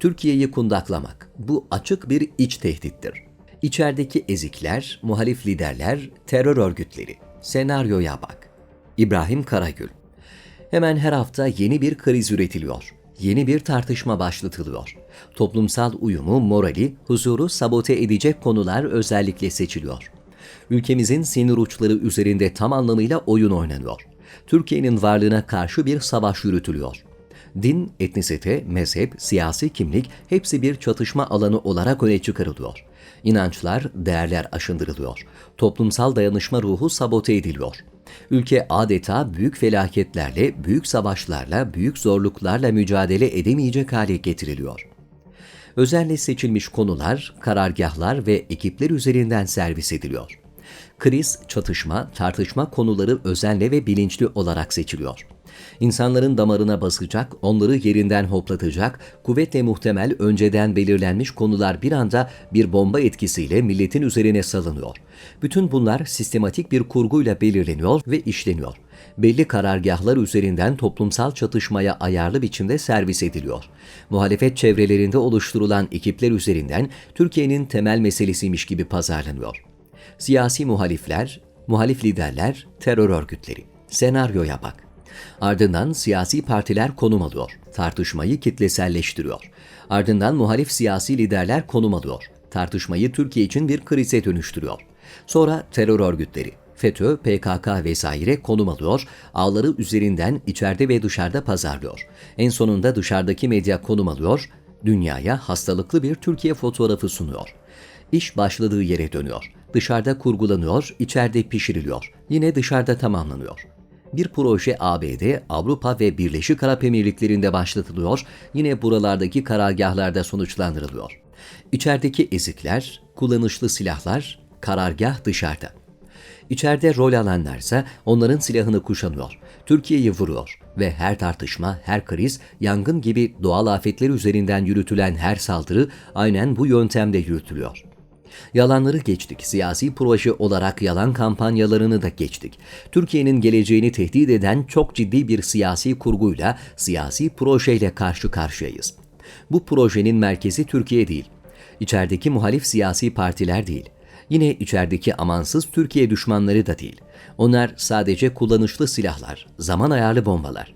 Türkiye'yi kundaklamak bu açık bir iç tehdittir. İçerideki ezikler, muhalif liderler, terör örgütleri. Senaryoya bak. İbrahim Karagül Hemen her hafta yeni bir kriz üretiliyor. Yeni bir tartışma başlatılıyor. Toplumsal uyumu, morali, huzuru sabote edecek konular özellikle seçiliyor. Ülkemizin sinir uçları üzerinde tam anlamıyla oyun oynanıyor. Türkiye'nin varlığına karşı bir savaş yürütülüyor. Din, etnisite, mezhep, siyasi kimlik hepsi bir çatışma alanı olarak öne çıkarılıyor. İnançlar, değerler aşındırılıyor. Toplumsal dayanışma ruhu sabote ediliyor. Ülke adeta büyük felaketlerle, büyük savaşlarla, büyük zorluklarla mücadele edemeyecek hale getiriliyor. Özenle seçilmiş konular, karargahlar ve ekipler üzerinden servis ediliyor. Kriz, çatışma, tartışma konuları özenle ve bilinçli olarak seçiliyor. İnsanların damarına basacak, onları yerinden hoplatacak, kuvvetle muhtemel önceden belirlenmiş konular bir anda bir bomba etkisiyle milletin üzerine salınıyor. Bütün bunlar sistematik bir kurguyla belirleniyor ve işleniyor. Belli karargahlar üzerinden toplumsal çatışmaya ayarlı biçimde servis ediliyor. Muhalefet çevrelerinde oluşturulan ekipler üzerinden Türkiye'nin temel meselesiymiş gibi pazarlanıyor. Siyasi muhalifler, muhalif liderler, terör örgütleri. Senaryoya bak. Ardından siyasi partiler konum alıyor. Tartışmayı kitleselleştiriyor. Ardından muhalif siyasi liderler konum alıyor. Tartışmayı Türkiye için bir krize dönüştürüyor. Sonra terör örgütleri, FETÖ, PKK vesaire konum alıyor, ağları üzerinden içeride ve dışarıda pazarlıyor. En sonunda dışarıdaki medya konum alıyor, dünyaya hastalıklı bir Türkiye fotoğrafı sunuyor. İş başladığı yere dönüyor. Dışarıda kurgulanıyor, içeride pişiriliyor. Yine dışarıda tamamlanıyor. Bir proje ABD, Avrupa ve Birleşik Arap Emirlikleri'nde başlatılıyor, yine buralardaki karargahlarda sonuçlandırılıyor. İçerideki ezikler, kullanışlı silahlar, karargah dışarıda. İçeride rol alanlarsa onların silahını kuşanıyor, Türkiye'yi vuruyor ve her tartışma, her kriz, yangın gibi doğal afetler üzerinden yürütülen her saldırı aynen bu yöntemde yürütülüyor. Yalanları geçtik, siyasi proje olarak yalan kampanyalarını da geçtik. Türkiye'nin geleceğini tehdit eden çok ciddi bir siyasi kurguyla, siyasi projeyle karşı karşıyayız. Bu projenin merkezi Türkiye değil. İçerideki muhalif siyasi partiler değil. Yine içerideki amansız Türkiye düşmanları da değil. Onlar sadece kullanışlı silahlar, zaman ayarlı bombalar.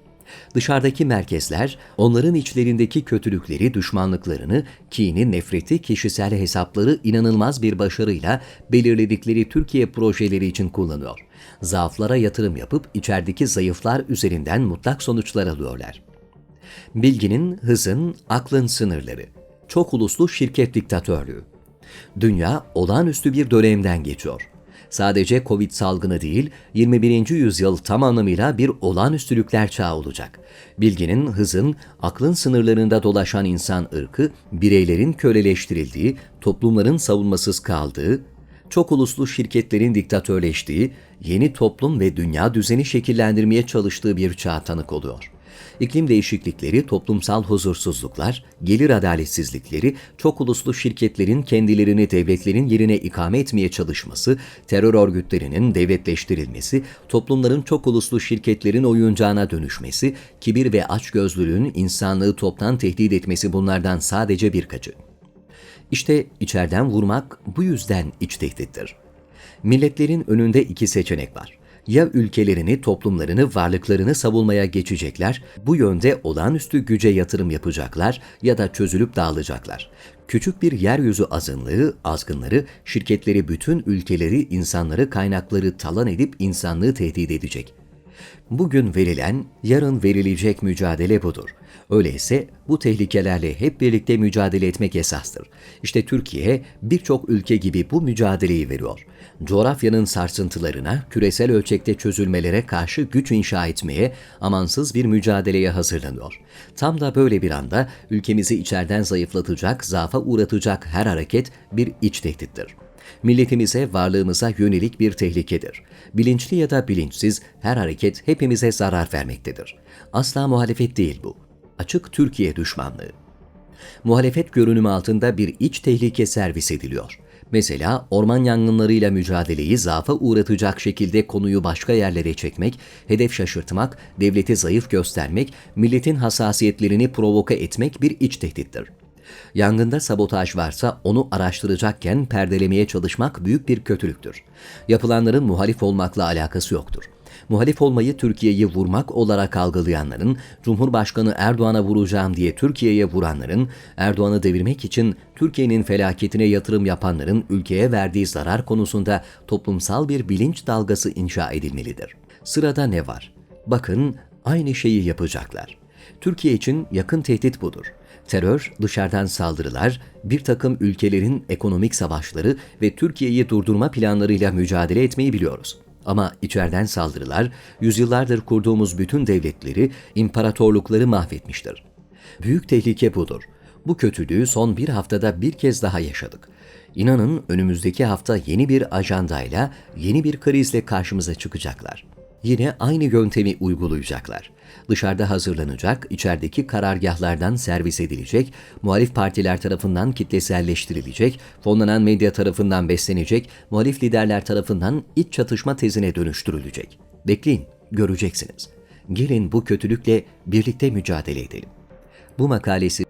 Dışarıdaki merkezler onların içlerindeki kötülükleri, düşmanlıklarını, kini, nefreti, kişisel hesapları inanılmaz bir başarıyla belirledikleri Türkiye projeleri için kullanıyor. Zaaflara yatırım yapıp içerideki zayıflar üzerinden mutlak sonuçlar alıyorlar. Bilginin, hızın, aklın sınırları. Çok uluslu şirket diktatörlüğü. Dünya olağanüstü bir dönemden geçiyor sadece Covid salgını değil, 21. yüzyıl tam anlamıyla bir olağanüstülükler çağı olacak. Bilginin, hızın, aklın sınırlarında dolaşan insan ırkı, bireylerin köleleştirildiği, toplumların savunmasız kaldığı, çok uluslu şirketlerin diktatörleştiği, yeni toplum ve dünya düzeni şekillendirmeye çalıştığı bir çağ tanık oluyor iklim değişiklikleri, toplumsal huzursuzluklar, gelir adaletsizlikleri, çok uluslu şirketlerin kendilerini devletlerin yerine ikame etmeye çalışması, terör örgütlerinin devletleştirilmesi, toplumların çok uluslu şirketlerin oyuncağına dönüşmesi, kibir ve açgözlülüğün insanlığı toptan tehdit etmesi bunlardan sadece birkaçı. İşte içeriden vurmak bu yüzden iç tehdittir. Milletlerin önünde iki seçenek var ya ülkelerini, toplumlarını, varlıklarını savunmaya geçecekler, bu yönde olağanüstü güce yatırım yapacaklar ya da çözülüp dağılacaklar. Küçük bir yeryüzü azınlığı, azgınları, şirketleri bütün ülkeleri, insanları, kaynakları talan edip insanlığı tehdit edecek. Bugün verilen, yarın verilecek mücadele budur. Öyleyse bu tehlikelerle hep birlikte mücadele etmek esastır. İşte Türkiye birçok ülke gibi bu mücadeleyi veriyor. Coğrafyanın sarsıntılarına, küresel ölçekte çözülmelere karşı güç inşa etmeye, amansız bir mücadeleye hazırlanıyor. Tam da böyle bir anda ülkemizi içeriden zayıflatacak, zafa uğratacak her hareket bir iç tehdittir milletimize, varlığımıza yönelik bir tehlikedir. Bilinçli ya da bilinçsiz her hareket hepimize zarar vermektedir. Asla muhalefet değil bu. Açık Türkiye düşmanlığı. Muhalefet görünümü altında bir iç tehlike servis ediliyor. Mesela orman yangınlarıyla mücadeleyi zaafa uğratacak şekilde konuyu başka yerlere çekmek, hedef şaşırtmak, devleti zayıf göstermek, milletin hassasiyetlerini provoke etmek bir iç tehdittir. Yangında sabotaj varsa onu araştıracakken perdelemeye çalışmak büyük bir kötülüktür. Yapılanların muhalif olmakla alakası yoktur. Muhalif olmayı Türkiye'yi vurmak olarak algılayanların, Cumhurbaşkanı Erdoğan'a vuracağım diye Türkiye'ye vuranların, Erdoğan'ı devirmek için Türkiye'nin felaketine yatırım yapanların ülkeye verdiği zarar konusunda toplumsal bir bilinç dalgası inşa edilmelidir. Sırada ne var? Bakın aynı şeyi yapacaklar. Türkiye için yakın tehdit budur. Terör, dışarıdan saldırılar, bir takım ülkelerin ekonomik savaşları ve Türkiye'yi durdurma planlarıyla mücadele etmeyi biliyoruz. Ama içeriden saldırılar, yüzyıllardır kurduğumuz bütün devletleri, imparatorlukları mahvetmiştir. Büyük tehlike budur. Bu kötülüğü son bir haftada bir kez daha yaşadık. İnanın önümüzdeki hafta yeni bir ajandayla, yeni bir krizle karşımıza çıkacaklar. Yine aynı yöntemi uygulayacaklar. Dışarıda hazırlanacak, içerideki karargahlardan servis edilecek, muhalif partiler tarafından kitleselleştirilecek, fonlanan medya tarafından beslenecek, muhalif liderler tarafından iç çatışma tezine dönüştürülecek. Bekleyin, göreceksiniz. Gelin bu kötülükle birlikte mücadele edelim. Bu makalesi